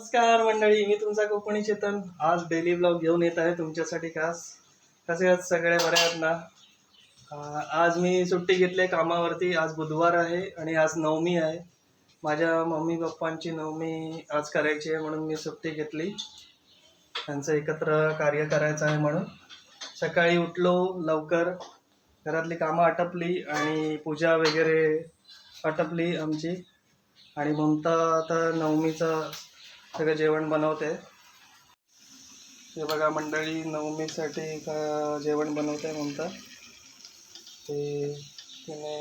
नमस्कार मंडळी मी तुमचा कोकणी चेतन. आज डेली ब्लॉग घेऊन येत आहे तुमच्यासाठी खास. कसे आहेत सगळे बरे आहेत ना? आज मी सुट्टी घेतली आहे कामावरती. आज बुधवार आहे आणि आज नवमी आहे. माझ्या मम्मी पप्पांची नवमी आज करायची आहे म्हणून मी सुट्टी घेतली. त्यांचं एकत्र कार्य करायचं आहे म्हणून. सकाळी उठलो लवकर. घरातली कामं आटपली आणि पूजा वगैरे आटपली आमची. आणि ममता आता नवमीचं सगळं जेवण बनवते. हे बघा मंडळी नवमीसाठी का जेवण बनवते ममता ते तिने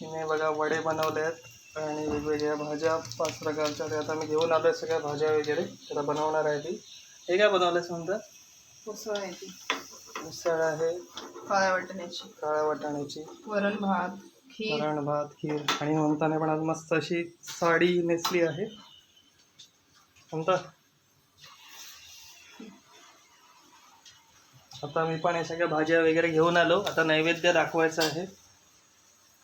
तिने बघा वडे बनवले आहेत आणि वेगवेगळ्या भाज्या पाच प्रकारच्या. आता मी घेऊन आलो सगळ्या भाज्या वगैरे. त्याला बनवणार आहे ती. हे काय बनवलेस म्हणता उसळ आहे ती. मिसळ आहे. काळ्या वाटण्याची. काळ्या वाटाण्याची. वरण भात. खीर. वरण भात खीर. आणि ममताने पण आज मस्त अशी साडी नेसली आहे. ममता. आता मी पण या सगळ्या भाज्या वगैरे घेऊन आलो. आता नैवेद्य दाखवायचं आहे.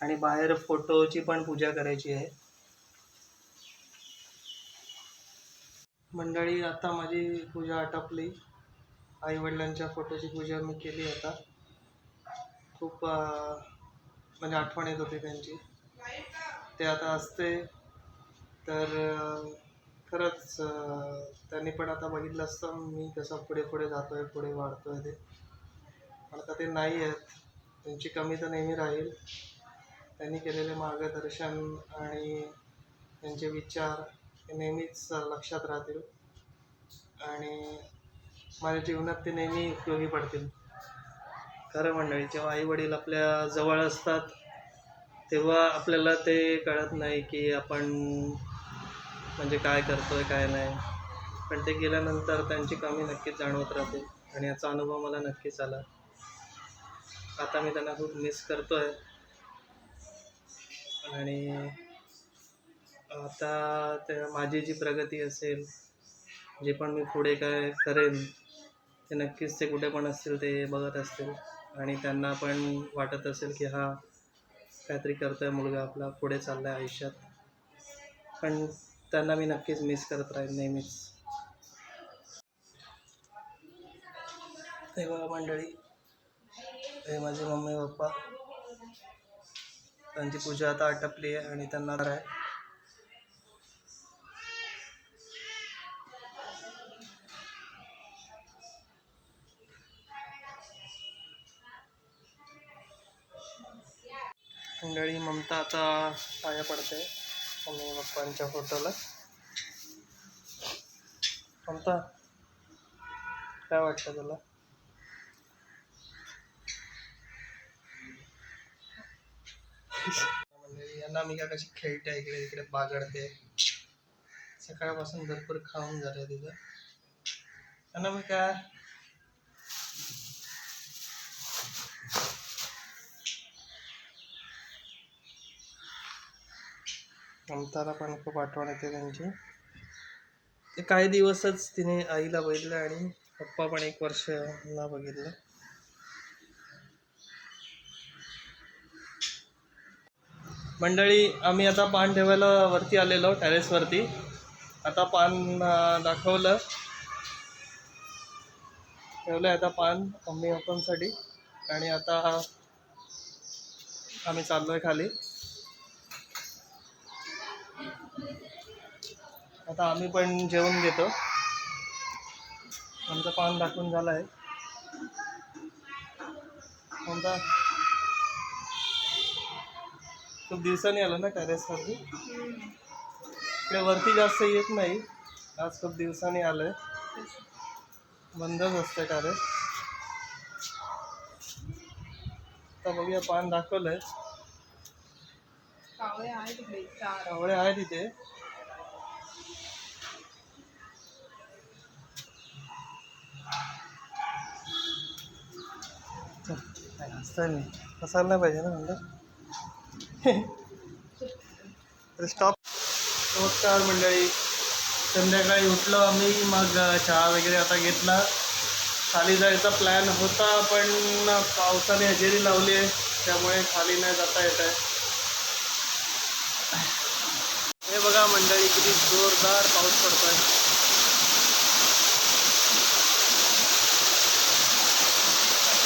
आणि बाहेर फोटोची पण पूजा करायची आहे. मंडळी आता माझी पूजा आटपली. आई वडिलांच्या फोटोची पूजा मी केली आता. खूप म्हणजे आठवण येत होती त्यांची. ते आता असते. तर खरंच त्यांनी पण आता बघितलं असतं मी कसं पुढे पुढे जातोय पुढे वाढतोय ते. आता ते नाही आहेत. त्यांची कमी तर नेहमी राहील. त्यांनी केलेले मार्गदर्शन आणि त्यांचे विचार हे नेहमीच लक्षात राहतील. आणि माझ्या जीवनात ते नेहमी उपयोगी पडतील. खरं मंडळी जेव्हा आई वडील आपल्या जवळ असतात तेव्हा आपल्याला ते कळत नाही की आपण म्हणजे काय करतोय काय नाही. पण ते गेल्यानंतर त्यांची कमी नक्कीच जाणवत राहते आणि याचा अनुभव मला नक्कीच आला. आता मी त्यांना खूप मिस करतोय. आणि आता त्या माझी जी प्रगती असेल जे पण मी पुढे काय करेन ते नक्कीच ते कुठे पण असतील ते बघत असतील. आणि त्यांना पण वाटत असेल की हा काहीतरी करतोय मुलगा आपला पुढे चालला आहे आयुष्यात. पण त्यांना मी नक्कीच मिस करत राहील नेहमीच. हे बघा मंडळी हे माझे मम्मी पप्पा त्यांची पूजा आता आटपली आहे आणि त्यांना आहे मंडळी ममता आता पाया पडते. मम्मी पप्पांच्या फोटोला. ममता काय वाटतं तुला? मंडळी यांना मी काय कशी खेळते इकडे तिकडे बागडते. सकाळपासून भरपूर खाऊन झालं तिथं यांना मी काय ममताला पण खूप आठवण येते त्यांची. ते काही दिवसच तिने आईला बघितलं आणि पप्पा पण एक वर्ष ला बघितलं. मंडळी आम्ही आता पान ठेवायला वरती आलेलो टेरेसवरती आता पान दाखवलं. ठेवलं आता पान मम्मी पप्पांसाठी आणि आता आम्ही चाललोय खाली. आता आम्ही पण जेवण घेतो. आमचं पान दाखवून झालं आहे कोणता? खूप दिवसांनी आलं ना टॅरेसवरती इकडे वरती जास्त येत नाही. आज खूप दिवसांनी आलोय. बंदच असतं टॅरेस आता बघूया पान दाखवलंय. कावळे आहे तिकडे चार. आवळे आहे तिथे हसायला नाही. पाहिजे ना म्हणलं तर स्टॉप नमस्कार मंडळी. संध्याकाळी उठलो आम्ही मग चहा वगैरे आता घेतला. खाली जायचा प्लॅन होता पण पावसाने हजेरी लावली आहे. त्यामुळे खाली नाही जाता येत आहे. हे बघा मंडळी, किती जोरदार पाऊस पडतोय.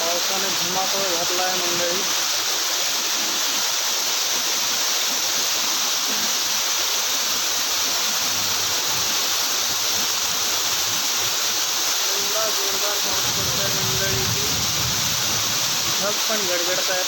पावसाने धुमाकूळ घातलाय मंडळी. एवढा जोरदार पाऊस पडतोय मंडळी ढग पण गडगडत आहेत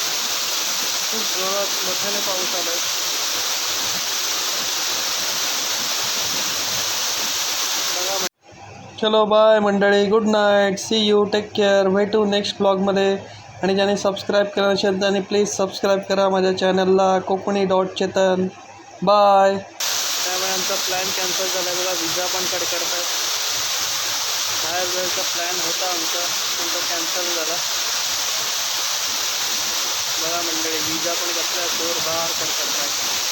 चलो बाय मंडळी. Good night see you take care भेटू नेक्स्ट ब्लॉगमध्ये आणि ज्याने सबस्क्राईब केलं असेल त्याने प्लीज सबस्क्राईब करा माझ्या चॅनलला कोकणी डॉट चेतन. बाय त्यामुळे आमचा प्लॅन कॅन्सल झाला बघा विजा पण कडकडत आहे. बाहेर जायचा प्लॅन होता आमचा पण तो कॅन्सल झाला. बघा मंडळी विजा पण कसल्या जोरदार कडकडत आहे.